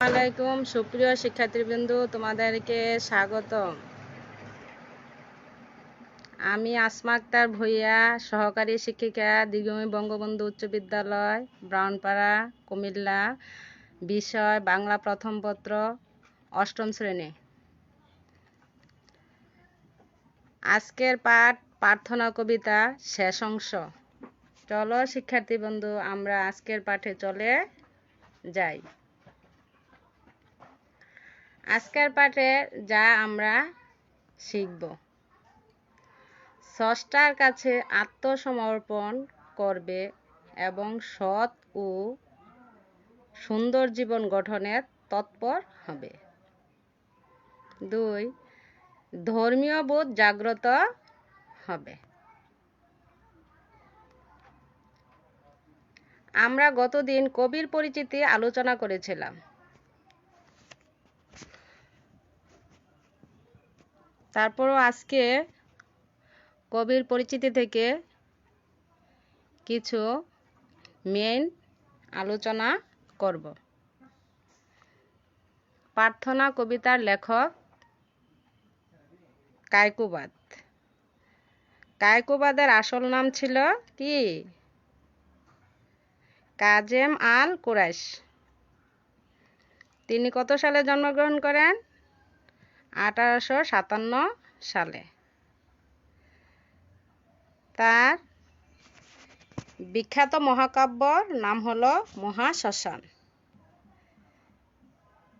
আলাইকুম, সুপ্রিয় শিক্ষার্থীবৃন্দ, তোমাদেরকে স্বাগতম। আমি আসমা আক্তার সহকারী শিক্ষিকা দিগমী বঙ্গবন্ধু উচ্চ বিদ্যালয়, ব্রাউনপাড়া, কুমিল্লা, বিষয়, বাংলা প্রথম পত্র, অষ্টম শ্রেণি। আজকের পাঠ, প্রার্থনা কবিতা, শেষ অংশ। চলো শিক্ষার্থী বন্ধু আমরা আজকের পাঠে চলে যাই। আজকের পাঠে যা আমরা শিখব। স্রষ্টার কাছে আত্মসমর্পণ করবে এবং সৎ ও সুন্দর জীবন গঠনের তৎপর হবে। দুই, ধর্মীয় বোধ জাগ্রত হবে। আমরা গতদিন কবির পরিচিতি আলোচনা করেছিলাম। তারপরও আজকে কবির পরিচিতি থেকে কিছু মেন আলোচনা করব। প্রার্থনা কবিতার লেখক কায়কুবাদ। কায়কুবাদের আসল নাম ছিল কি? কাজেম আল কুরাইশ। তিনি কত সালে জন্মগ্রহণ করেন? আঠারোশো সাতান্ন সালে। তার বিখ্যাত মহাকাব্যর নাম হল মহাশ্মশান।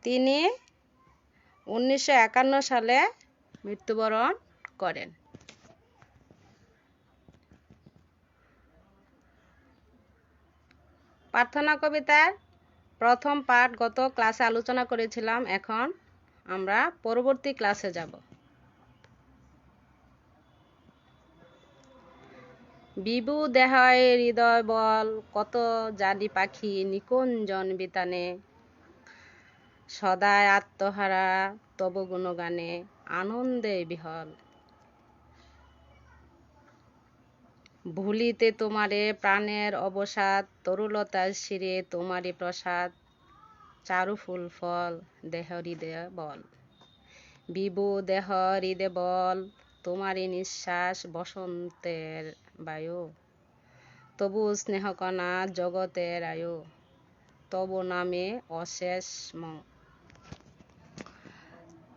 তিনি উনিশশো একান্ন সালে মৃত্যুবরণ করেন। প্রার্থনা কবিতার প্রথম পাঠ গত ক্লাসে আলোচনা করেছিলাম। এখন আমরা পরবর্তী ক্লাসে যাব। বিবু দেহায় হৃদয় বল, কত জানি পাখি নিকুঞ্জন বিতানে। সদায় আত্মহারা, তব গুণগানে, আনন্দে বিহল। ভুলিতে তোমারে প্রাণের অবসাদ, তরুলতার শিরে তোমারে প্রসাদ। চারু ফুল ফল, দেহ হৃদয় বল। বিবু দেহ হৃদয় বল তোমারই নিঃশ্বাস বসন্তের বায়ু। তবু স্নেহকণা জগতের আয়ু। তব নামে অশেষ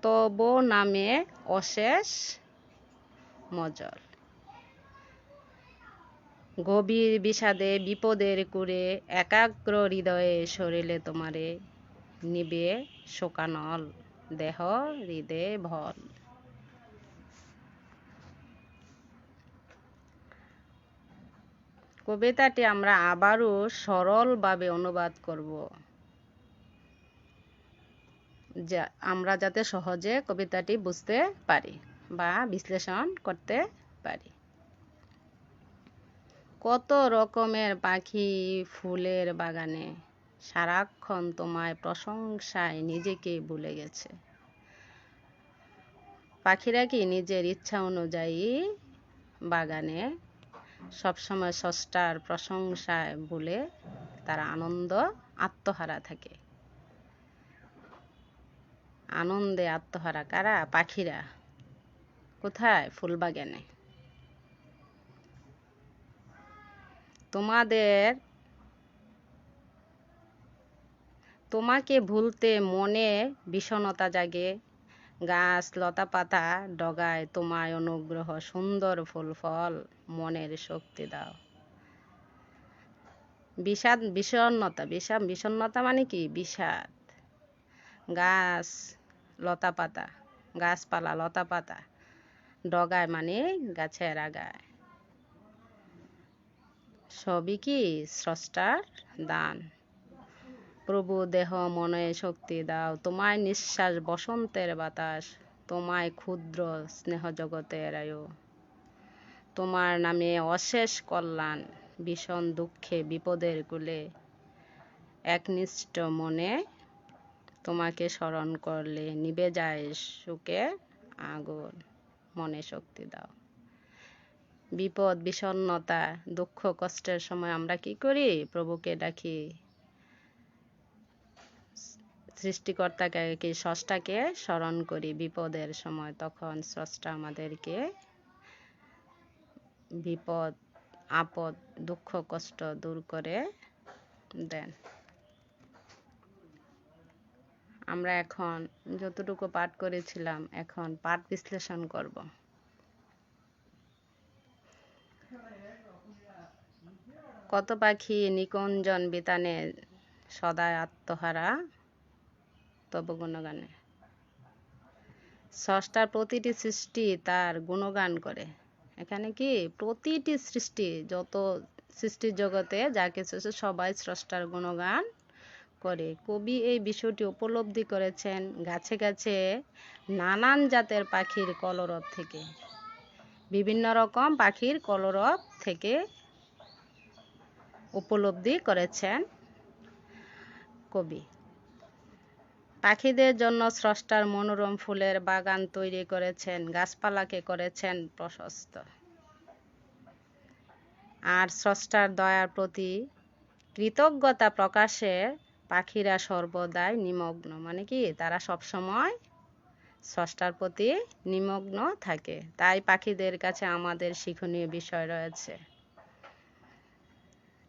তব নামে অশেষ মজল গভীর বিষাদে বিপদের কুরে একাগ্র হৃদয়ে সরিলে তোমারে নিবে শোকানল দেহ হৃদে ভল কবিতাটি আমরা আবারও সরলভাবে অনুবাদ করব। যা আমরা যাতে সহজে কবিতাটি বুঝতে পারি বা বিশ্লেষণ করতে পারি। কত রকমের পাখি ফুলের বাগানে সারাক্ষণ তোমায় প্রশংসায় নিজেকে ভুলে গেছে। পাখিরা কি নিজের ইচ্ছা অনুযায়ী বাগানে সবসময় ষষ্ঠার প্রশংসায় ভুলে তারা আনন্দ, আত্মহারা থাকে? আনন্দে আত্মহারা কারা? পাখিরা। কোথায়? ফুলবাগানে। তোমাদের তোমাকে ভুলতে মনে বিষণতা জাগে। গাছ, লতা পাতা ডগায় তোমায় অনুগ্রহ সুন্দর ফুল ফল মনের শক্তি দাও। বিষাদ বিষণ্নতা বিষাদ বিষণ্নতা মানে কি? বিষাদ। গাছ, লতা পাতা, গাছপালা, লতা পাতা ডগায় মানে গাছের আগায়। সবই কি স্রষ্টার দান? প্রভু দেহ মনে শক্তি দাও। তোমায় নিঃশ্বাস বসন্তের বাতাস, তোমায় ক্ষুদ্র স্নেহ জগতের আয়ু। তোমার নামে অশেষ কল্যাণ, ভীষণ দুঃখে বিপদের কুলে। একনিষ্ঠ মনে তোমাকে স্মরণ করলে নিবে যায় সুখে আগুন, মনে শক্তি দাও। বিপদ বিষণ্নতা দুঃখ, কষ্টের সময় আমরা কি করি? প্রভুকে ডাকি সৃষ্টিকর্তাকে স্রষ্টাকে স্মরণ করি বিপদের সময়? তখন স্রষ্টা আমাদেরকে বিপদ, আপদ, দুঃখ, কষ্ট দূর করে দেন। আমরা এখন যতটুকু পাঠ করেছিলাম, এখন পাঠ বিশ্লেষণ করব। কত পাখি নিকুঞ্জন বিতানে সদায় আত্মহারা? তব গুণগানে। ষষ্ঠার প্রতিটি সৃষ্টি তার গুণগান করে। এখানে কি? প্রতিটি সৃষ্টি, যত সৃষ্টির জগতে যা কিছু আছে সবাই স্রষ্টার গুণগান করে। কবি এই বিষয়টি উপলব্ধি করেছেন গাছে গাছে নানান জাতের পাখির কলরব থেকে। বিভিন্ন রকম পাখির কলরব থেকে উপলব্ধি করেছেন কবি। পাখিদের জন্য স্রষ্টার মনোরম ফুলের বাগান তৈরি করেছেন, গাছপালাকে করেছেন প্রশস্ত। আর স্রষ্টার দয়ার প্রতি কৃতজ্ঞতা প্রকাশে পাখিরা সর্বদাই নিমগ্ন। মানে কি? তারা সব সময় স্রষ্টার প্রতি নিমগ্ন থাকে। তাই পাখিদের কাছে আমাদের শিক্ষণীয় বিষয় রয়েছে।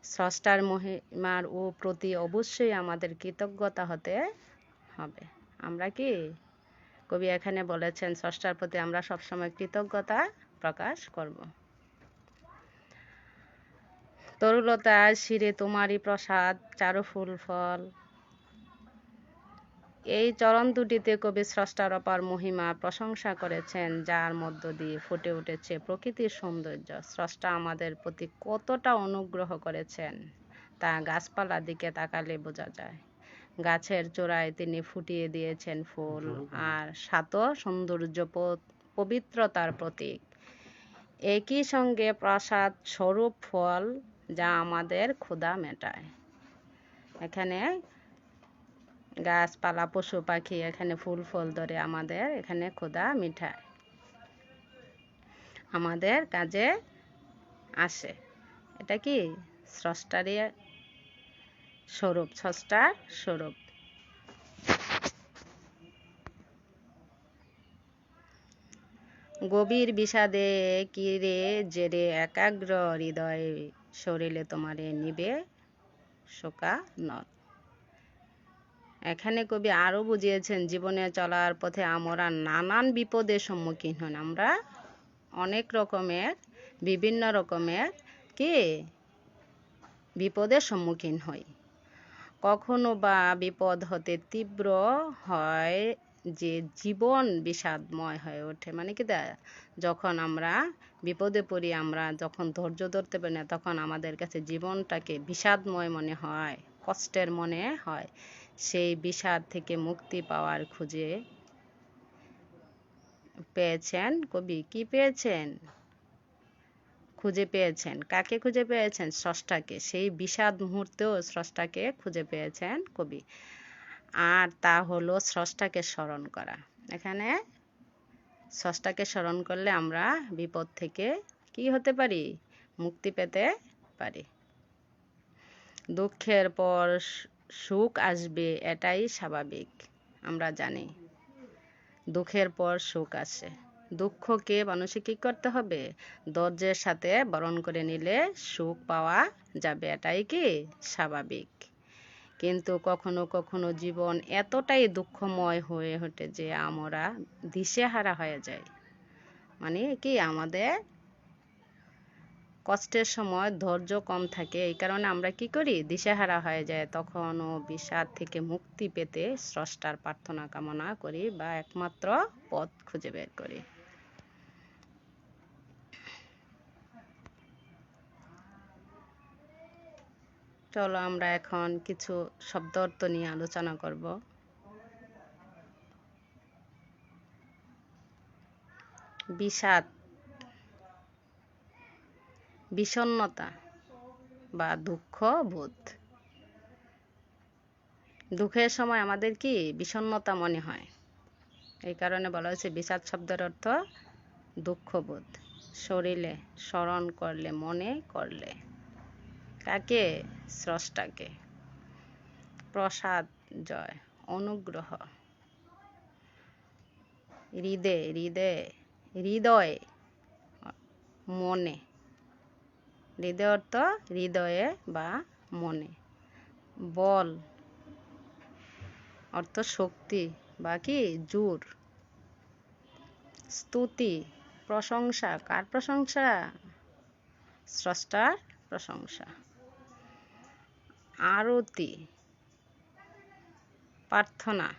স্রষ্টার মহিমার ও প্রতি অবশ্যই আমাদের কৃতজ্ঞতা হতে হবে। আমরা কি? কবি এখানে বলেছেন, স্রষ্টার প্রতি আমরা সবসময় কৃতজ্ঞতা প্রকাশ করব। তরুলতা শিরে তোমারই প্রসাদ, চারু ফুল, ফল। এই চরণ দুটিতে কবি স্রষ্টার অপার মহিমা প্রশংসা করেছেন, যার মধ্য দিয়ে ফুটে উঠেছে প্রকৃতির সৌন্দর্য। স্রষ্টা আমাদের প্রতি কতটা অনুগ্রহ করেছেন, তা গাছপালার দিকে তাকালে বোঝা যায়। গাছের চূড়ায় তিনি ফুটিয়ে দিয়েছেন ফুল আর সাত সৌন্দর্য পবিত্রতার প্রতীক। একই সঙ্গে প্রসাদ স্বরূপ ফল যা আমাদের ক্ষুধা মেটায়। এখানে গাছপালা পশু পাখি এখানে ফুল ফল ধরে আমাদের এখানে ক্ষুধা মিঠায় আমাদের কাজে আসে। এটা কি স্রষ্টারই স্বরূপ স্রষ্টার স্বরূপ গভীর বিষাদে কিরে জেরে একাগ্র হৃদয় শরীরে তোমারে নিবে শোকা নদ। এখানে কবি আরও বুঝিয়েছেন, জীবনে চলার পথে আমরা নানান বিপদের সম্মুখীন হন আমরা অনেক রকমের, বিভিন্ন রকমের কি বিপদের সম্মুখীন হই। কখনো বা বিপদ হতে তীব্র হয় যে জীবন বিষাদময় হয়ে ওঠে। মানে কি যখন আমরা বিপদে পড়ি, আমরা যখন ধৈর্য ধরতে পারি না, তখন আমাদের কাছে জীবনটাকে বিষাদময় মনে হয়, কষ্টের মনে হয়। সেই বিষাদ থেকে মুক্তি পাওয়ার খুঁজে পেয়েছেন কবি। কি পেয়েছেন? খুঁজে পেয়েছেন? কাকে খুঁজে পেয়েছেন? স্রষ্টাকে। সেই বিষাদ মুহূর্তেও স্রষ্টাকে খুঁজে পেয়েছেন কবি। আর তা হলো স্রষ্টাকে স্মরণ করা। এখানে স্রষ্টাকে স্মরণ করলে আমরা বিপদ থেকে কি হতে পারি? মুক্তি পেতে পারি। দুঃখের পর সুখ আসবে, এটাই স্বাভাবিক, আমরা জানি। দুঃখের পর সুখ আসে। দুঃখকে মানুষে কি করতে হবে? ধৈর্যের সাথে বরণ করে নিলে সুখ পাওয়া যাবে, এটাই কি স্বাভাবিক? কিন্তু কখনো কখনো জীবন এতটাই দুঃখময় হয়ে ওঠে যে আমরা দিশেহারা হয়ে যাই। মানে কি আমাদের কষ্টের সময় ধৈর্য কম থাকে, এই কারণে আমরা কি করি? দিশেহারা হয়ে যায় তখনও বিষাদ থেকে মুক্তি পেতে স্রষ্টার প্রার্থনা কামনা করি বা একমাত্র পথ খুঁজে বের করি। চলো আমরা এখন কিছু শব্দ অর্থ নিয়ে আলোচনা করব। বিষাদ বিষণ্নতা বা দুঃখ বোধ। দুঃখের সময় আমাদের কি বিষণ্নতা মনে হয়? এই কারণে বলা হয়েছে বিষাদ শব্দের অর্থ দুঃখবোধ শরীরে স্মরণ করলে, মনে করলে। কাকে? স্রষ্টাকে। প্রসাদ জয়, অনুগ্রহ। হৃদে হৃদে হৃদয়ে, মনে। হৃদয় অর্থ হৃদয়ে বা মনে। বল অর্থ শক্তি বা কি? জোর। স্তুতি, প্রশংসা। কার প্রশংসা? স্রষ্টার প্রশংসা। আরতি, প্রার্থনা।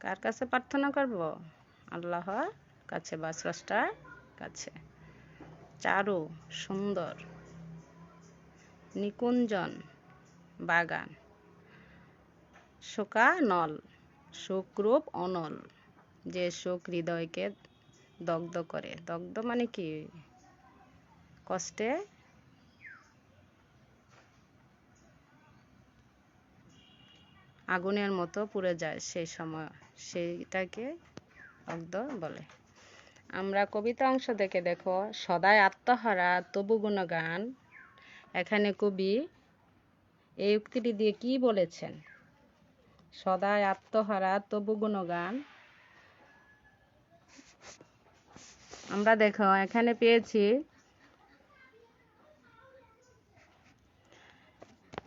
কার কাছে প্রার্থনা করব? আল্লাহর কাছে বা স্রষ্টার কাছে। চারু, সুন্দর, নিকুঞ্জন, বাগান। শোকানল শোকরূপ অনল, যে শোক হৃদয়কে দগ্ধ করে। দগ্ধ মানে কি? কষ্টে আগুনের মতো পুড়ে যায় সেই সময়, সেইটাকে দগ্ধ বলে। আমরা কবিতা অংশ দেখে দেখো, সদাই আত্মহারা, তবু গুণগান। এখানে কবি এই উক্তিটি দিয়ে কি বলেছেন? সদাই আত্মহারা, তবু গুণগান। আমরা দেখো, এখানে পেয়েছি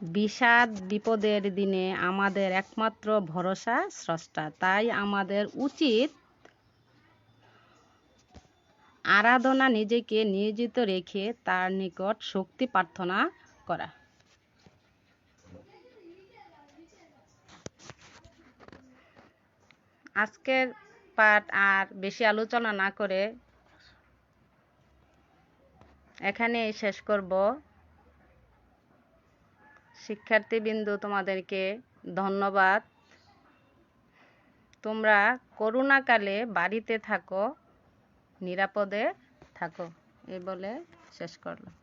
বিষাদ বিপদের দিনে আমাদের একমাত্র ভরসা স্রষ্টা। তাই আমাদের উচিত আরাধনা নিজেকে নিয়োজিত রেখে তার নিকট শক্তি প্রার্থনা করা। আজকের পাঠ আর বেশি আলোচনা না করে এখানে শেষ করব। শিক্ষার্থীবৃন্দু তোমাদেরকে ধন্যবাদ। তোমরা করোনাকালে বাড়িতে থাকো নিরাপদে থাকো। এই বলে শেষ করলাম।